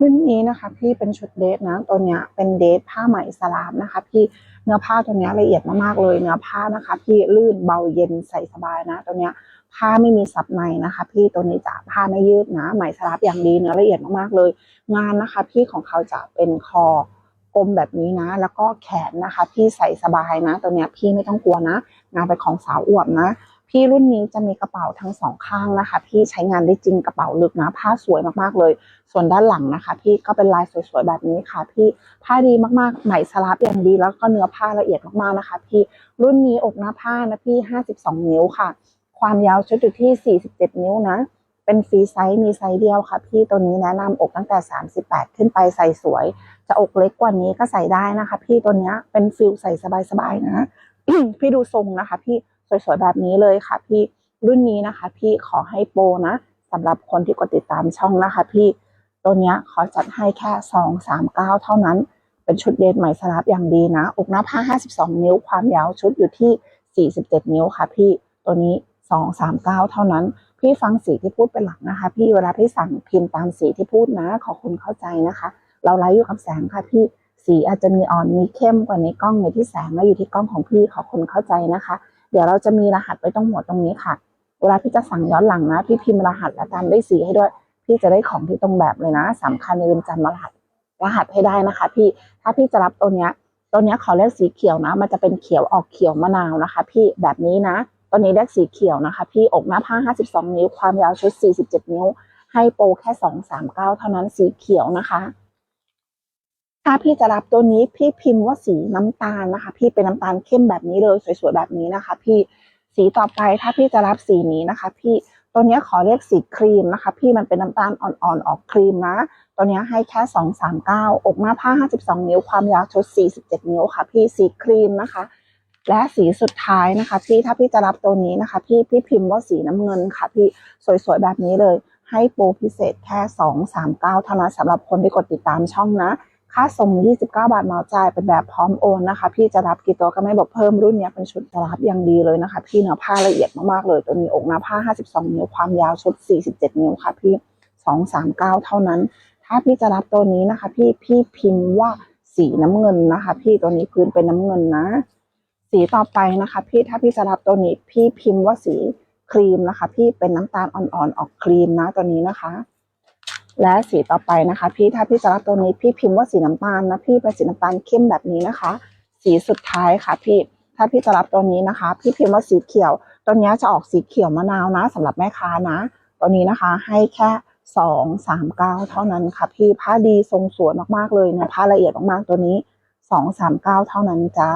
รุ่นนี้นะคะพี่เป็นชุดเดทนะตัวเนี้ยเป็นเดทผ้าไหมสลามนะคะ พี่เนื้อผ้าตัวเนี้ยละเอียดมากๆเลยเนื้อผ้านะคะ พี่ลื่นเบาเย็นใส่สบายนะตัวเนี้ยผ้าไม่มีซับในนะคะ พี่ตัวนี้จะผ้าไม่ยืดนะไหมสลามอย่างดีเนื้อละเอียดมากๆเลย งานนะคะ พี่ของเขาจะเป็นคอกลมแบบนี้นะ แล้วก็แขนนะคะ พี่ใส่สบายนะ ตัวเนี้ยพี่ไม่ต้องกลัวนะ งานเป็นของสาวอวบนะ พี่รุ่นนี้จะมีกระเป๋าทั้งสองข้างนะคะ พี่ใช้งานได้จริงกระเป๋าลึกนะผ้าสวยมากๆเลย ส่วนด้านหลังนะคะ พี่ก็เป็นลายสวยๆแบบนี้ค่ะ พี่ผ้าดีมากๆไหมสลับอย่างดีแล้วก็เนื้อผ้าละเอียดมากๆนะคะ พี่รุ่นนี้อกหน้าผ้านะพี่ 52 นิ้วค่ะ ความยาวชุดอยู่ที่ 47 นิ้วนะ เป็นฟรีไซส์มีไซส์เดียวค่ะ พี่ตัวนี้แนะนำอกตั้งแต่ 38 ขึ้นไปใส่สวย จะอกเล็กกว่านี้ก็ใส่ได้นะคะ พี่ตัวนี้เป็นฟิลใส่สบายๆนะพี่ดูทรงนะคะ พี่ สวยๆแบบนี้เลยค่ะ พี่รุ่นนี้นะคะ พี่ขอให้โปรนะสำหรับคนที่กดติดตามช่องนะคะ พี่ตัวเนี้ยขอจัดให้แค่สองสามเก้าเท่านั้น เป็นชุดเดทใหม่สลับอย่างดีนะอกหน้าผ้า52นิ้วความยาวชุดอยู่ที่47นิ้วค่ะ พี่ตัวนี้239เก้าเท่านั้น พี่ฟังสีที่พูดเป็นหลักนะคะ พี่เวลาพี่สั่งพิมพ์ตามสีที่พูดนะ ขอคุณเข้าใจนะคะ เราไลฟ์อยู่กับแสงค่ะพี่สีอาจจะมีอ่อนมีเข้มกว่าในกล้องในที่แสงแล้วอยู่ที่กล้องของพี่ขอคุณเข้าใจนะคะ เดี๋ยวเราจะมีรหัสไว้ตรงหัวตรงนี้ค่ะ เวลาพี่จะสั่งย้อนหลังนะ พี่พิมพ์รหัสและตามด้วยสีให้ด้วย พี่จะได้ของที่ตรงแบบเลยนะสำคัญอย่าลืมจำรหัส รหัสให้ได้นะคะ พี่ ถ้าพี่จะรับตัวเนี้ย ตัวเนี้ยขอเลือกสีเขียวนะ มันจะเป็นเขียวออกเขียวมะนาวนะคะ พี่แบบนี้นะ ตัวนี้เลือกสีเขียวนะคะ พี่ อกหน้าผ้า 52 นิ้ว ความยาวชุด 47 นิ้ว ให้โปรแค่ 239 เท่านั้น สีเขียวนะคะ ถ้าพี่จะรับตัวนี้พี่พิมพ์ว่าสีน้ำตาลนะคะ พี่เป็นน้ำตาลเข้มแบบนี้เลยสวยๆแบบนี้นะคะ พี่สีต่อไปถ้าพี่จะรับสีนี้นะคะ พี่ตัวนี้ขอเรียกสีครีมนะคะ พี่มันเป็นน้ำตาลอ่อนๆออกครีมนะตัวนี้ให้แค่239อกหน้าผ้า52นิ้วความยาวชุด47นิ้วค่ะ พี่สีครีมนะคะ และสีสุดท้ายนะคะ พี่ถ้าพี่จะรับตัวนี้นะคะ พี่พี่พิมพ์ว่าสีน้ำเงินค่ะ พี่สวยๆแบบนี้เลย ให้โปรพิเศษแค่239เท่านั้นสำหรับคนที่กดติดตามช่องนะ ค่าส่ง 29 บาทเหมาจ่ายเป็นแบบพร้อมโอนนะคะ พี่จะรับกี่ตัวก็ไม่บอกเพิ่มรุ่นเนี้ยเป็นชุดจะรับอย่างดีเลยนะคะ พี่เนื้อผ้าละเอียดมากๆเลย ตัวนี้อกหน้าผ้า 52 นิ้วความยาวชุด 47 นิ้วค่ะ พี่ 239 เท่านั้น ถ้าพี่จะรับตัวนี้นะคะ พี่พี่พิมพ์ว่าสีน้ำเงินนะคะ พี่ตัวนี้พื้นเป็นน้ำเงินนะ สีต่อไปนะคะ พี่ถ้าพี่จะรับตัวนี้ พี่พิมพ์ว่าสีครีมนะคะ พี่เป็นน้ำตาลอ่อนๆออกครีมนะตัวนี้นะคะ และสีต่อไปนะคะ พี่ถ้าพี่จะรับตัวนี้พี่พิมพ์ว่าสีน้ำตาลนะพี่เป็นสีน้ำตาลเข้มแบบนี้นะคะ สีสุดท้ายค่ะพี่ถ้าพี่จะรับตัวนี้นะคะ พี่พิมพ์ว่าสีเขียว ตัวนี้จะออกสีเขียวมะนาวนะสำหรับแม่ค้านะตัวนี้นะคะให้แค่สองสามเก้าเท่านั้นค่ะพี่ผ้าดีทรงสวยมากๆเลยเนะผ้าละเอียดมากๆตัวนี้สองสามเก้าเท่านั้นจ้า